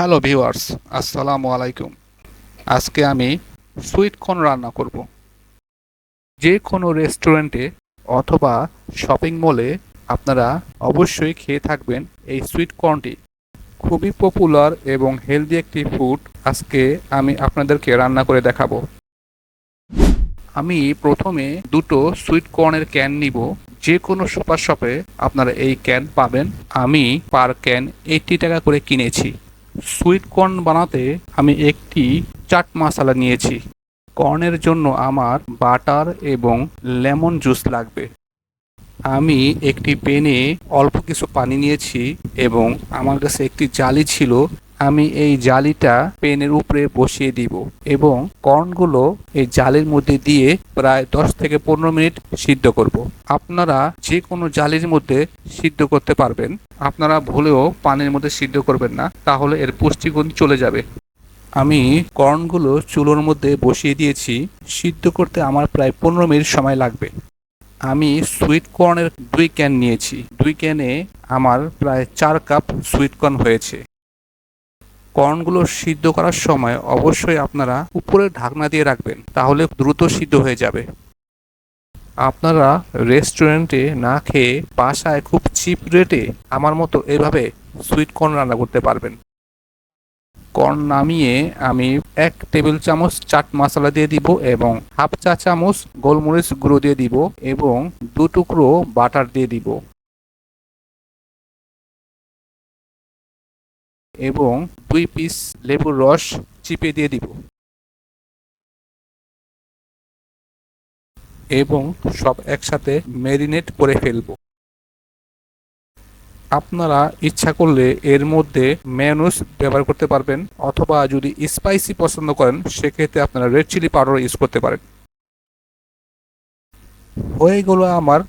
Hello viewers, আসসালামু আলাইকুম। আজকে আমি সুইট কর্ন রান্না করব। যে কোনো রেস্টুরেন্টে অথবা শপিং মলে আপনারা অবশ্যই খেয়ে থাকবেন এই সুইট কর্নটি খুবই পপুলার এবং হেলদি একটি ফুড আজকে আমি আপনাদেরকে রান্না করে দেখাবো। আমি প্রথমে দুটো সুইট কর্নের ক্যান নিব। যে কোনো সুপার শপে আপনারা এই ক্যান পাবেন। আমি পার ক্যান এইটটি টাকা করে কিনেছি। সুইট কর্ন বানাতে আমি একটি চাট মশলা নিয়েছি। কর্নের জন্য আমার বাটার এবং লেমন জুস লাগবে। আমি একটি পেনে অল্প কিছু পানি নিয়েছি এবং আমার কাছে একটি জালি ছিল আমি এই জালিটা পেনের উপরে বসিয়ে দিব এবং কর্নগুলো এই জালের মধ্যে দিয়ে প্রায় দশ থেকে পনেরো মিনিট সিদ্ধ করব। আপনারা যে কোনো জালির মধ্যে সিদ্ধ করতে পারবেন। আপনারা ভুলেও পানির মধ্যে সিদ্ধ করবেন না, তাহলে এর পুষ্টিগুণ চলে যাবে। আমি কর্নগুলো চুলোর মধ্যে বসিয়ে দিয়েছি। সিদ্ধ করতে আমার প্রায় পনেরো মিনিট সময় লাগবে। আমি সুইট কর্নের দুই ক্যান নিয়েছি। দুই ক্যানে আমার প্রায় চার কাপ সুইট কর্ন হয়েছে। কর্নগুলো সিদ্ধ করার সময় অবশ্যই আপনারা উপরে ঢাকনা দিয়ে রাখবেন, তাহলে দ্রুত সিদ্ধ হয়ে যাবে। আপনারা রেস্টুরেন্টে না খেয়ে বাসায় খুব চিপ রেটে আমার মতো এভাবে সুইট কর্ন রান্না করতে পারবেন। কর্ন নামিয়ে আমি এক টেবিল চামচ চাট মশলা দিয়ে দিব এবং হাফ চা চামচ গোলমরিচ গুঁড়ো দিয়ে দিব এবং দু টুকরো বাটার দিয়ে দিব। এবং দুই পিস লেবুর রস চিপে দিয়ে দিব। এবং সব একসাথে ম্যারিনেট করে ফেলব। আপনারা ইচ্ছা করলে এর মধ্যে ম্যানুস ব্যবহার করতে পারবেন অথবা যদি স্পাইসি পছন্দ করেন, সেক্ষেত্রে আপনারা রেড চিলি পাউডার ইউজ করতে পারেন। হয়ে গেল আমার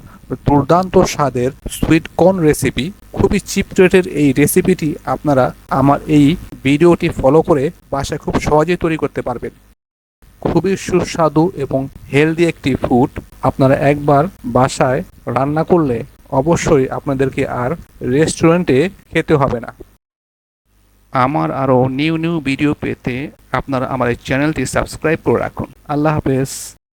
দুর্দান্ত স্বাদের সুইট কর্ন রেসিপি খুবই চিপ রেটের এই রেসিপিটি আপনারা আমার এই ভিডিওটি ফলো করে বাসায় খুব সহজেই তৈরি করতে পারবেন। খুবই সুস্বাদু এবং হেলদি একটি ফুড আপনারা একবার বাসায় রান্না করলে অবশ্যই আপনাদেরকে আর রেস্টুরেন্টে খেতে হবে না। আমার আরও নিউ নিউ ভিডিও পেতে আপনারা আমার এই চ্যানেলটি সাবস্ক্রাইব করে রাখুন। আল্লাহ হাফেজ।